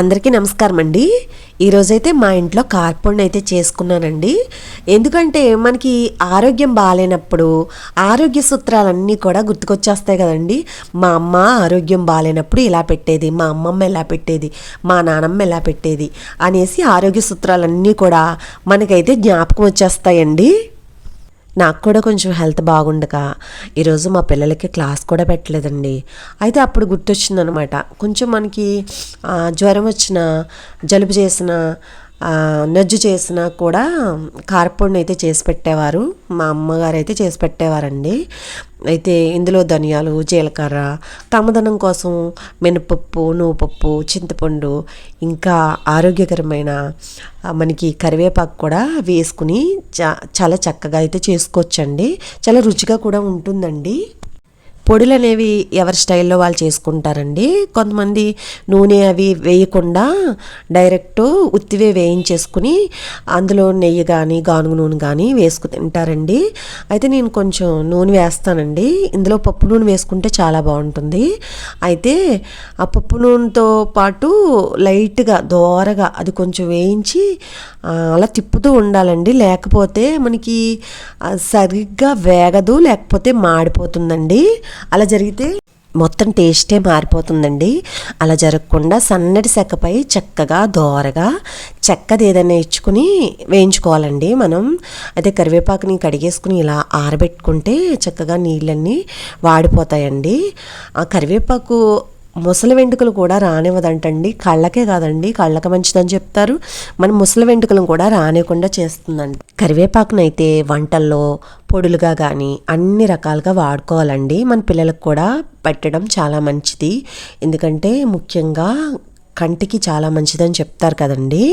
అందరికీ నమస్కారం అండి ఈరోజైతే మా ఇంట్లో కార్పొండ్ అయితే చేసుకున్నానండి. ఎందుకంటే మనకి ఆరోగ్యం బాగాలేనప్పుడు ఆరోగ్య సూత్రాలన్నీ కూడా గుర్తుకొచ్చేస్తాయి కదండి. మా అమ్మ ఆరోగ్యం బాగాలేనప్పుడు ఇలా పెట్టేది మా అమ్మమ్మ ఎలా పెట్టేది మా నానమ్మ ఎలా పెట్టేది అనేసి ఆరోగ్య సూత్రాలన్నీ కూడా మనకైతే జ్ఞాపకం వచ్చేస్తాయండి. నాకు కూడా కొంచెం హెల్త్ బాగుండక ఈరోజు మా పిల్లలకి క్లాస్ కూడా పెట్టలేదండి. అయితే అప్పుడు గుర్తొచ్చిందనమాట. కొంచెం మనకి జ్వరం వచ్చిన జలుబు చేసిన నజ్జు చేసినా కూడా కారపొడిని అయితే చేసి పెట్టేవారు. మా అమ్మగారు అయితే చేసి పెట్టేవారండి. అయితే ఇందులో ధనియాలు జీలకర్ర తమదనం కోసం మినపప్పు నువ్వుపప్పు చింతపండు ఇంకా ఆరోగ్యకరమైన మనకి కరివేపాకు కూడా వేసుకుని చాలా చక్కగా అయితే చేసుకోవచ్చండి. చాలా రుచిగా కూడా ఉంటుందండి. పొడులు అనేవి ఎవరి స్టైల్లో వాళ్ళు చేసుకుంటారండి. కొంతమంది నూనె అవి వేయకుండా డైరెక్ట్ ఉత్తివే వేయించేసుకుని అందులో నెయ్యి కానీ గానుగు నూనె కానీ వేసుకు తింటారండి. అయితే నేను కొంచెం నూనె వేస్తానండి. ఇందులో పప్పు నూనె వేసుకుంటే చాలా బాగుంటుంది. అయితే ఆ పప్పు నూనెతో పాటు లైట్గా దోరగా అది కొంచెం వేయించి అలా తిప్పుతూ ఉండాలండి. లేకపోతే మనకి సరిగ్గా వేగదు లేకపోతే మాడిపోతుందండి. అలా జరిగితే మొత్తం టేస్టే మారిపోతుందండి. అలా జరగకుండా సన్నటి చెక్కపై చక్కగా దోరగా చెక్కది ఏదైనా ఇచ్చుకుని వేయించుకోవాలండి మనం. అయితే కరివేపాకుని కడిగేసుకుని ఇలా ఆరబెట్టుకుంటే చక్కగా నీళ్ళన్నీ వాడిపోతాయండి. ఆ కరివేపాకు ముసలి వెంట్రుకలు కూడా రానివ్వదంటండి. కళ్ళకే కాదండి కళ్ళకి మంచిదని చెప్తారు. మన ముసలి వెంటుకలను కూడా రానివ్వకుండా చేస్తుందండి కరివేపాకునైతే వంటల్లో పొడులుగా కానీ అన్ని రకాలుగా వాడుకోవాలండి. మన పిల్లలకు కూడా పెట్టడం చాలా మంచిది. ఎందుకంటే ముఖ్యంగా కంటికి చాలా మంచిదని చెప్తారు కదండి.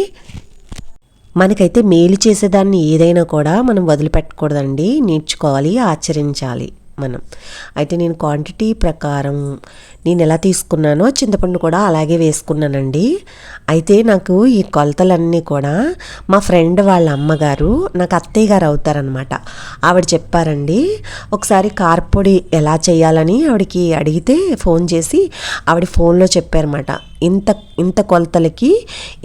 మనకైతే మేలు చేసేదాన్ని ఏదైనా కూడా మనం వదిలిపెట్టకూడదండి. నేర్చుకోవాలి ఆచరించాలి. మనం. అయితే నేను క్వాంటిటీ ప్రకారం నేను ఎలా తీసుకున్నానో చింతపండు కూడా అలాగే వేసుకున్నానండి. అయితే నాకు ఈ కొలతలన్నీ కూడా మా ఫ్రెండ్ వాళ్ళ అమ్మగారు నాకు అత్తయ్య గారు అవుతారనమాట ఆవిడ చెప్పారండి ఒకసారి కార్పొడి ఎలా చేయాలని ఆవిడకి అడిగితే ఫోన్ చేసి ఆవిడ ఫోన్లో చెప్పారన్నమాట. ఇంత ఇంత కొలతలకి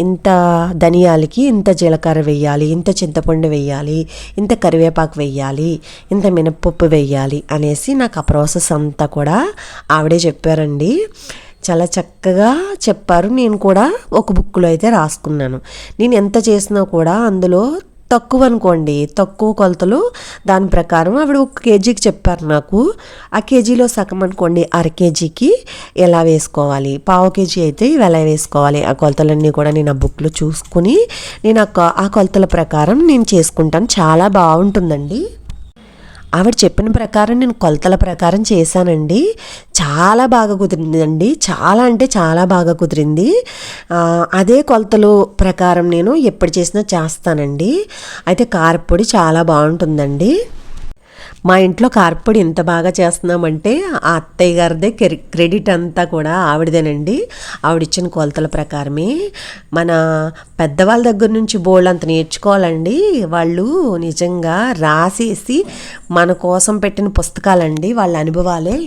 ఇంత ధనియాలకి ఇంత జీలకర్ర వేయాలి ఇంత చింతపండు వేయాలి ఇంత కరివేపాకు వేయాలి ఇంత మినప్పప్పు వేయాలి అనేసి నాకు ఆ ప్రాసెస్ అంతా కూడా ఆవిడే చెప్పారండి. చాలా చక్కగా చెప్పారు. నేను కూడా ఒక బుక్లో అయితే రాసుకున్నాను. నేను ఎంత చేసినా కూడా అందులో తక్కువ అనుకోండి తక్కువ కొలతలు. దాని ప్రకారం ఆవిడ ఒక కేజీకి చెప్పారు నాకు. ఆ కేజీలో సగం అనుకోండి అర కేజీకి ఎలా వేసుకోవాలి? పావు కేజీ అయితే ఇవి ఎలా వేసుకోవాలి? ఆ కొలతలన్నీ కూడా నేను ఆ బుక్లో చూసుకుని నేను ఆ ఆ కొలతల ప్రకారం నేను చేసుకుంటాను. చాలా బాగుంటుందండి. ఆవిడ చెప్పిన ప్రకారం నేను కొలతల ప్రకారం చేశానండి. చాలా బాగా కుదిరిందండి. చాలా అంటే చాలా బాగా కుదిరింది. అదే కొలతలు ప్రకారం నేను ఎప్పుడు చేసినా చేస్తానండి. అయితే కారపొడి చాలా బాగుంటుందండి. మా ఇంట్లో కార్పొడి ఇంత బాగా చేస్తున్నామంటే ఆ అత్తయ్య గారిదే క్రెడిట్ అంతా కూడా ఆవిడదేనండి. ఆవిడిచ్చిన కొలతల ప్రకారమే మన పెద్దవాళ్ళ దగ్గర నుంచి బోల్డ్ అంత నేర్చుకోవాలండి. వాళ్ళు నిజంగా రాసేసి మన కోసం పెట్టిన పుస్తకాలండి వాళ్ళ అనుభవాలే.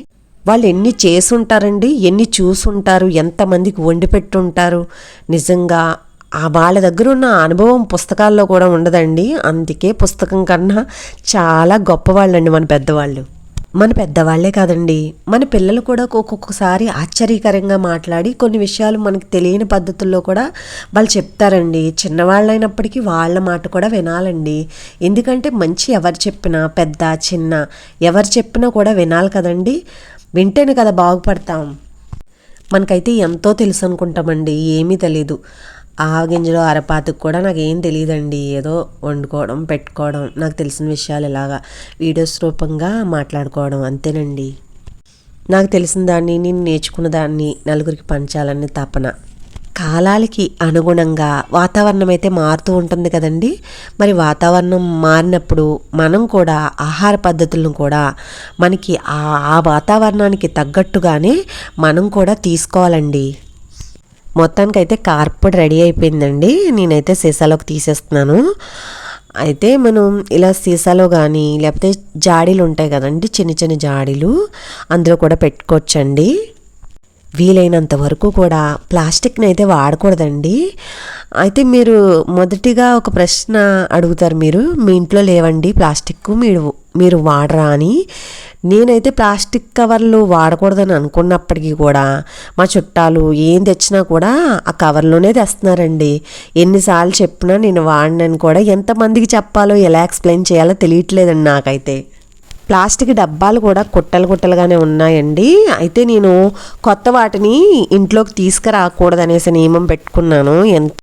వాళ్ళు ఎన్ని చేసుంటారండి ఎన్ని చూసుంటారు ఎంతమందికి వండి పెట్టుంటారు. నిజంగా వాళ్ళ దగ్గర ఉన్న అనుభవం పుస్తకాల్లో కూడా ఉండదండి. అందుకే పుస్తకం కన్నా చాలా గొప్పవాళ్ళండి మన పెద్దవాళ్ళు. మన పెద్దవాళ్ళే కాదండి. మన పిల్లలు కూడా ఒక్కొక్కసారి ఆశ్చర్యకరంగా మాట్లాడి కొన్ని విషయాలు మనకు తెలియని పద్ధతుల్లో కూడా వాళ్ళు చెప్తారండి. చిన్నవాళ్ళైనప్పటికీ వాళ్ళ మాట కూడా వినాలండి. ఎందుకంటే మంచి ఎవరు చెప్పినా పెద్ద చిన్న ఎవరు చెప్పినా కూడా వినాలి కదండి. వింటేనే కదా బాగుపడతాం. మనకైతే ఎంతో తెలుసు అనుకుంటామండి. ఏమీ తెలీదు. ఆవగింజలు గింజలో అరపాతకు కూడా నాకు ఏం తెలియదండి ఏదో వండుకోవడం పెట్టుకోవడం నాకు తెలిసిన విషయాలు ఇలాగా వీడియోస్ రూపంగా మాట్లాడుకోవడం అంతేనండి. నాకు తెలిసిన దాన్ని నేను నేర్చుకున్న దాన్ని నలుగురికి పంచాలని తపన. కాలాలకి అనుగుణంగా వాతావరణం అయితే మారుతూ ఉంటుంది కదండి. మరి వాతావరణం మారినప్పుడు మనం కూడా ఆహార పద్ధతులను కూడా మనకి ఆ వాతావరణానికి తగ్గట్టుగానే మనం కూడా తీసుకోవాలండి. మొత్తానికైతే కార్పొడి రెడీ అయిపోయిందండి. నేనైతే సీసాలోకి తీసేస్తున్నాను. అయితే మనం ఇలా సీసాలో కానీ లేకపోతే జాడీలు ఉంటాయి కదండి చిన్న చిన్న జాడీలు అందులో కూడా పెట్టుకోవచ్చండి. వీలైనంత వరకు కూడా ప్లాస్టిక్ని అయితే వాడకూడదండి. అయితే మీరు మొదటిగా ఒక ప్రశ్న అడుగుతారు మీరు. మీ ఇంట్లో లేవండి ప్లాస్టిక్ మీరు మీరు వాడరా అని. నేనైతే ప్లాస్టిక్ కవర్లు వాడకూడదని అనుకున్నప్పటికీ కూడా మా చుట్టాలు ఏం తెచ్చినా కూడా ఆ కవర్లోనే తెస్తున్నారండి. ఎన్నిసార్లు చెప్పినా నేను వాడినని కూడా ఎంతమందికి చెప్పాలో ఎలా ఎక్స్ప్లెయిన్ చేయాలో తెలియట్లేదండి నాకైతే. ప్లాస్టిక్ డబ్బాలు కూడా కుట్టలు కుట్టలుగానే ఉన్నాయండి. అయితే నేను కొత్త వాటిని ఇంట్లోకి తీసుకురాకూడదనేసి నియమం పెట్టుకున్నాను. ఎంత